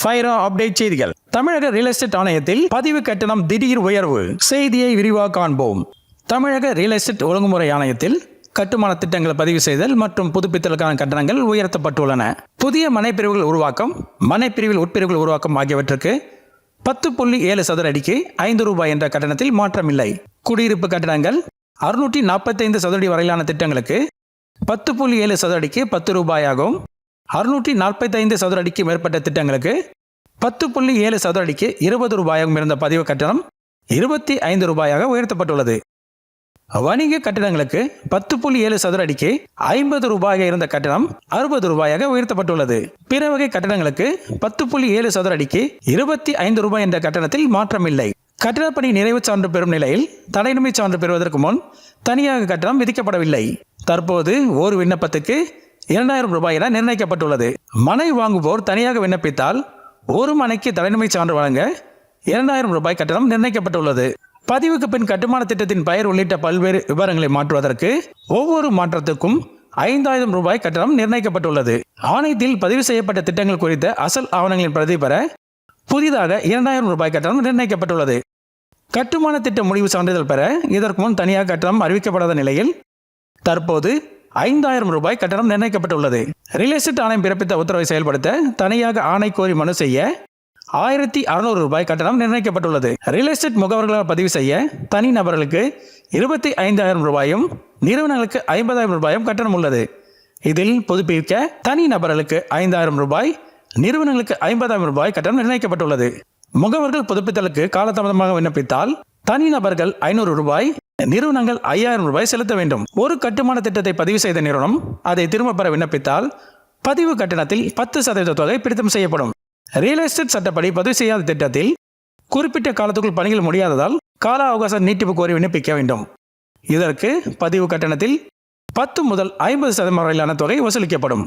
Faira update செய்திகள். தமிழக real estate ஆணையத்தில் பதிவு கட்டணம் திடீர் உயர்வு. செய்தியை விரிவாக காண்போம். தமிழக ரியல் எஸ்டேட் ஒழுங்குமுறை ஆணையத்தில் கட்டுமான திட்டங்களை பதிவு செய்தல் மற்றும் புதுப்பித்தலுக்கான கட்டணங்கள் உயர்த்தப்பட்டுள்ளன. புதிய மனைப்பிரிவுகள் உருவாக்கம் மனைப்பிரிவில் உட்பிரிவுகள் உருவாக்கம் ஆகியவற்றுக்கு பத்து புள்ளி ஏழு சதுர அடிக்கு ஐந்து ரூபாய் என்ற கட்டணத்தில் மாற்றமில்லை. குடியிருப்பு கட்டணங்கள் அறுநூற்றி நாற்பத்தைந்து சதுரடி வரையிலான திட்டங்களுக்கு பத்து புள்ளி ஏழு சதுர அடிக்கு பத்து ரூபாயாகவும் அறுநூற்றி நாற்பத்தைந்து சதுர அடிக்கு மேற்பட்ட திட்டங்களுக்கு பத்து புள்ளி ஏழு சதுர அடிக்கு இருபது ரூபாயாகவும் இருந்த பதிவு கட்டணம் இருபத்தி ஐந்து ரூபாயாக உயர்த்தப்பட்டுள்ளது. வணிக கட்டிடங்களுக்கு பத்து புள்ளி ஏழு சதுர அடிக்கு ஐம்பது ரூபாயாக இருந்த கட்டணம் அறுபது ரூபாயாக உயர்த்தப்பட்டுள்ளது. பிற வகை கட்டடங்களுக்கு பத்து புள்ளி ஏழு சதுர அடிக்கு இருபத்தி ஐந்து ரூபாய் என்ற கட்டணத்தில் மாற்றமில்லை. கட்டிடப்பணி நிறைவு சான்று பெறும் நிலையில் தடைநிலை சான்று பெறுவதற்கு முன் தனியாக கட்டணம் விதிக்கப்படவில்லை. தற்போது ஒரு விண்ணப்பத்துக்கு இரண்டாயிரம் ரூபாய் என நிர்ணயிக்கப்பட்டுள்ளது. மனை வாங்குவோர் தனியாக விண்ணப்பித்தால் ஒரு மனைக்கு தலைமை சான்று வழங்க இரண்டாயிரம் ரூபாய் கட்டணம் நிர்ணயிக்கப்பட்டுள்ளது. பதிவுக்கு பின் கட்டுமான திட்டத்தின் பெயர் உள்ளிட்ட பல்வேறு விவரங்களை மாற்றுவதற்கு ஒவ்வொரு மாற்றத்துக்கும் ஐந்தாயிரம் ரூபாய் கட்டணம் நிர்ணயிக்கப்பட்டுள்ளது. ஆணையத்தில் பதிவு செய்யப்பட்ட திட்டங்கள் குறித்த அசல் ஆவணங்களின் பிரதி பெற புதிதாக இரண்டாயிரம் ரூபாய் கட்டணம் நிர்ணயிக்கப்பட்டுள்ளது. கட்டுமான திட்ட முடிவு சான்றிதழ் பெற இதற்கு முன் தனியாக கட்டணம் அறிவிக்கப்படாத நிலையில் தற்போது ஐந்தாயிரம் ரூபாய் கட்டணம் நிர்ணயிக்கப்பட்டுள்ளது. ரியல் எஸ்டேட் ஆணையம் பிறப்பித்த உத்தரவை செயல்படுத்த தனியாக ஆணை கோரி மனு செய்ய ஆயிரத்தி அறுநூறு ரூபாய் கட்டணம் நிர்ணயிக்கப்பட்டுள்ளது. ரியல் எஸ்டேட் முகவர்களால் பதிவு செய்ய தனி நபர்களுக்கு இருபத்தி ஐந்தாயிரம் ரூபாயும் நிறுவனங்களுக்கு ஐம்பதாயிரம் ரூபாயும் கட்டணம் உள்ளது. இதில் புதுப்பிக்க தனி நபர்களுக்கு ஐந்தாயிரம் ரூபாய் நிறுவனங்களுக்கு ஐம்பதாயிரம் ரூபாய் கட்டணம் நிர்ணயிக்கப்பட்டுள்ளது. முகவர்கள் புதுப்பித்தலுக்கு காலதாமதமாக விண்ணப்பித்தால் தனிநபர்கள் ஐநூறு ரூபாய் நிறுவனங்கள் ஐயாயிரம் ரூபாய் செலுத்த வேண்டும். ஒரு கட்டுமான திட்டத்தை பதிவு செய்த நிறுவனம் அதை திரும்பப் பெற விண்ணப்பித்தால் பதிவு கட்டணத்தில் பத்து சதவீத தொகை பிடித்தம் செய்யப்படும். ரியல் எஸ்டேட் சட்டப்படி பதிவு செய்யாத திட்டத்தில் குறிப்பிட்ட காலத்துக்குள் பணிகள் முடியாததால் கால அவகாசம் நீட்டிப்பு கோரி விண்ணப்பிக்க வேண்டும். இதற்கு பதிவு கட்டணத்தில் பத்து முதல் ஐம்பது சதவீதம் வரையிலான தொகை வசூலிக்கப்படும்.